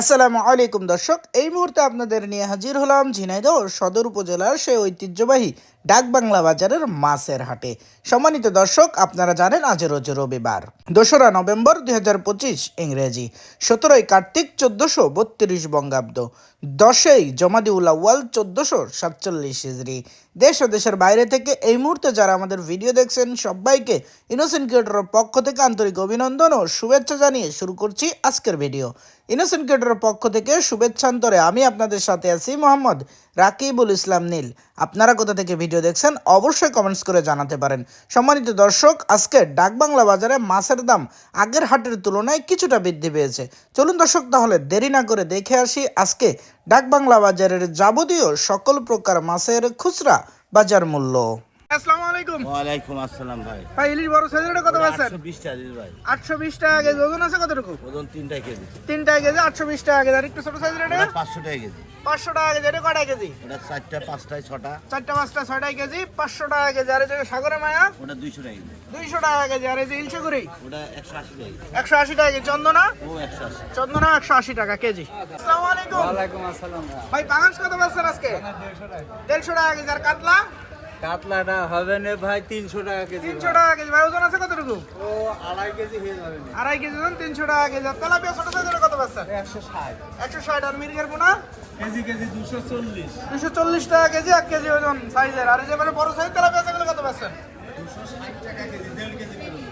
আসসালামু আলাইকুম দর্শক, এই মুহূর্তে আপনাদের নিয়ে হাজির হলাম ঝিনাইদহ সদর উপজেলার সেই ঐতিহ্যবাহী ডাকবাংলা বাজারের মাছের হাটে। সম্মানিত দর্শক, আপনারা জানেন আজ রোজ রবিবার, দোসরা নভেম্বর দুই হাজার পঁচিশ ইংরেজি, সতেরোই কার্তিক চোদ্দশো বত্রিশ বঙ্গাব্দ, দশই আউয়াল চোদ্দশো সাতচল্লিশ হিজড়ি দেশ ও দেশের বাইরে থেকে এই মুহূর্তে যারা আমাদের ভিডিও দেখছেন, সবাইকে ইনোসেন্ট ক্রিয়েটরের পক্ষ থেকে আন্তরিক অভিনন্দন ও শুভেচ্ছা জানিয়ে শুরু করছি আজকের ভিডিও ইনোসেন্ট ক্রিয়েটরের পক্ষ থেকে শুভেচ্ছান্তরে আমি আপনাদের সাথে আছি মোহাম্মদ রাকিবুল ইসলাম নীল। আপনারা কোথা থেকে ভিডিও দেখছেন, অবশ্যই কমেন্টস করে জানাতে পারেন। সম্মানিত দর্শক, আজকে ডাকবাংলা বাজারে মাছের দাম আগের হাটের তুলনায় কিছুটা বৃদ্ধি পেয়েছে। চলুন দর্শক, তাহলে দেরি না করে দেখে আসি আজকে ডাকবাংলা বাজারের যাবতীয় সকল প্রকার মাছের খুচরা বাজার মূল্য। আসসালামু আলাইকুম। ওয়ালাইকুম আসসালাম ভাই। ভাই ইলিশ বড় সাইজের কত পাচ্ছেন? একশো বিশ টাকা ভাই। টাকা কেজি ওজন আছে কতটুকু? ওজন তিনটা কেজি। তিনটা কেজি আটশো বিশ টাকা কেজি। আর একটু ছোট সাইজের এটা? ওটা পাঁচশো টাকা কেজি। পাঁচশো টাকা কেজি এটা কটা কেজি? ওটা চারটা পাঁচটায় ছটা। চারটা পাঁচটা ছয়টা কেজি পাঁচশো টাকা কেজি। আর সাগরে মায়া? ওটা দুইশো টাকা কেজি। দুইশো টাকা কেজি। আর এই যে ইলশেগুড়ি? ওটা টাকা কেজি। একশো আশি টাকা কেজি। চন্দনা? ও একশো আশি। চন্দনা একশো আশি টাকা কেজি। আসসালামু আলাইকুম। ওয়ালাইকুম আসসালাম ভাই। পাঙাশ কত পাচ্ছেন আজকে? দেড়শো টাকা কেজি। আর কাতলা? কাতলাটা হবে না ভাই তিনশো টাকা কেজি তিনশো টাকা কেজি। ভাই ওজন আছে কতটুকু? ও আড়াই কেজি হয়ে যাবে। আড়াই কেজি ওজন তিনশো টাকা কেজি। আর তেলাপিয়া ছোট সাইজের কত পাচ্ছেন একশো ষাট। একশো ষাট। আর মির্গের পোনা? কেজি কেজি দুশো চল্লিশ। দুশো চল্লিশ টাকা কেজি এক কেজি ওজন সাইজের। আর যে মানে বড় সাইজ তেলাপিয়া সেগুলো কত পাচ্ছেন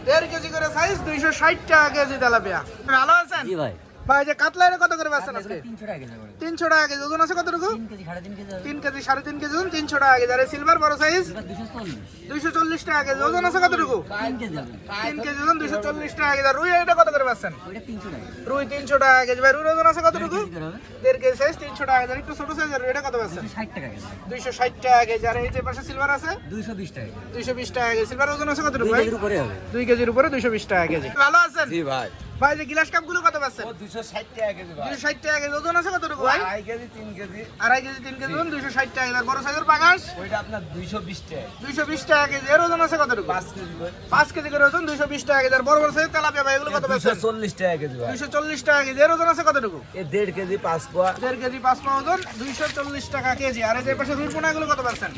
দেড় কেজি করে সাইজ দুইশো ষাট টাকা কেজি তেলাপিয়া। ভালো আছেন? জি ভাই। ভাই এই যে কাতলা এটা কত করে পাচ্ছেন আজকে তিনশো টাকা কেজি করে তিনশো টাকা কেজি ওজন আছে কতটুকু তিন কেজি সাড়ে তিন কেজি হবে তিন কেজি সাড়ে তিন কেজি ওজন তিনশো টাকা কেজি আর সিলভার বড় সাইজ এবার দুশো চল্লিশ দুইশো চল্লিশ টাকা কেজি ওজন আছে কতটুকু তিন কেজি ওজন দুইশো চল্লিশ টাকা কেজি আর রুই এটা কত করে টাকা রুই তিনশো টাকা কেজি ভাই রুই ওজন আছে কতটুকু দেড় কেজি সাইজ তিনশো টাকা কেজি আর একটু ছোট সাইজের এটা কত পাচ্ছেন দুশো টাকা কেজি দুইশো ষাট টাকা কেজি আর এই যে পাশে সিলভার আছে দুইশো বিশ টাকা কেজি দুইশো বিশ টাকা কেজি সিলভার ওজন আছে কতটুকু দুই ভাই কেজির উপরে হবে দুই কেজির উপরে দুইশো বিশ টাকা কেজি ভালো আছেন জি ভাই ভাই যে গিলাস কাপগুলো কত পাচ্ছেন দুশো ষাট টাকা কেজি ভাই। দুইশো ষাট টাকা কেজি ওজন আছে কতটুকু ভাই? আড়াই কেজি তিন কেজি। আড়াই কেজি তিন কেজি ওজন দুইশো ষাট টাকা। কেজি আর বড় সাইজের বাগাস ওইটা আপনার দুইশো বিশ টাকা। দুইশো বিশ টাকা কেজি এর ওজন আছে কতটুকু? পাঁচ কেজি করে। পাঁচ কেজি করে ওজন দুইশো বিশ টাকা কেজি। আর বড় বড় সাইজের তেলাপিয়া ভাই এগুলো কত পাচ্ছেন চল্লিশ টাকা কেজি ভাই। দুইশো চল্লিশ টাকা কেজি এর ওজন আছে কতটুকু? এ দেড় কেজি পাঁচ পোয়া। দেড় কেজি পাঁচ পাওয়া ওজন দুইশো চল্লিশ টাকা কেজি। আর এই পাশে রুই পোনা এগুলো কত পাচ্ছেন?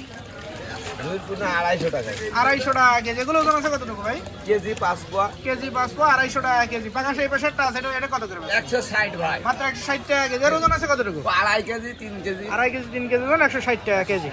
আড়াইশো টাকা আড়াইশো টাকা কেজি। এগুলো ওজন আছে কতটুকু ভাই? কেজি পাঁচ পোয়া কেজি পাঁচ আড়াইশো টাকা কেজি। পাশেরটা আছে এটা কত করে একশো ষাট ভাই। মাত্র একশো ষাট টাকা কেজি। এর ওজন আছে কতটুকু? আড়াই কেজি তিন কেজি। আড়াই কেজি তিন কেজি ওজন একশো ষাট টাকা কেজি।